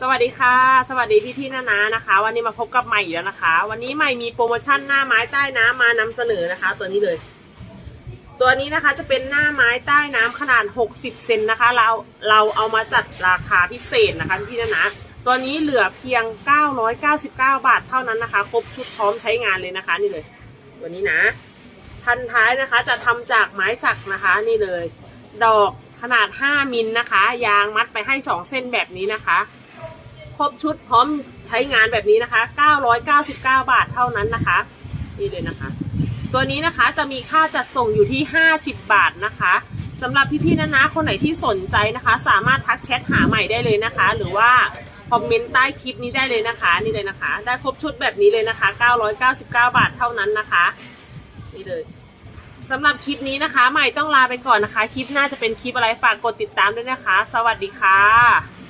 สวัสดีค่ะ สวัสดีพี่พี่ๆนานานะคะ วันนี้มาพบกับใหม่อีกแล้วนะคะ วันนี้ใหม่มีโปรโมชั่นหน้าไม้ใต้น้ำมานำเสนอนะคะ ตัวนี้เลย ตัวนี้นะคะจะเป็นหน้าไม้ใต้น้ำขนาด 60 เซนนะคะ เราเราเอามาจัดราคาพิเศษนะคะพี่นานาตัวนี้เหลือเพียง 999 บาทเท่านั้นนะคะ ครบชุดพร้อมใช้งานเลยนะคะ นี่เลย ตัวนี้นะ พันท้ายนะคะจะทำจากไม้สักนะคะ นี่เลย ดอกขนาด 5 มิลนะคะ ยางมัดไปให้ 2 เส้นแบบนี้นะคะ ครบชุดพร้อมใช้งานแบบนี้นะคะ 999 บาทเท่านั้นนะคะ นี่เลยนะคะ ตัวนี้นะคะจะมีค่าจัดส่งอยู่ที่ 50 บาทนะคะสำหรับพี่ๆนะนะ คนไหนที่สนใจนะคะ สามารถทักแชทหาใหม่ได้เลยนะคะ หรือว่าคอมเมนต์ใต้คลิปนี้ได้เลยนะคะ นี่เลยนะคะ ได้ครบชุดแบบนี้เลยนะคะ 999 บาทเท่านั้นนะคะ นี่เลยสำหรับคลิปนี้นะคะ ใหม่ต้องลาไปก่อนนะคะ คลิปหน้าจะเป็นคลิปอะไรฝากกดติดตามด้วยนะคะ สวัสดีค่ะ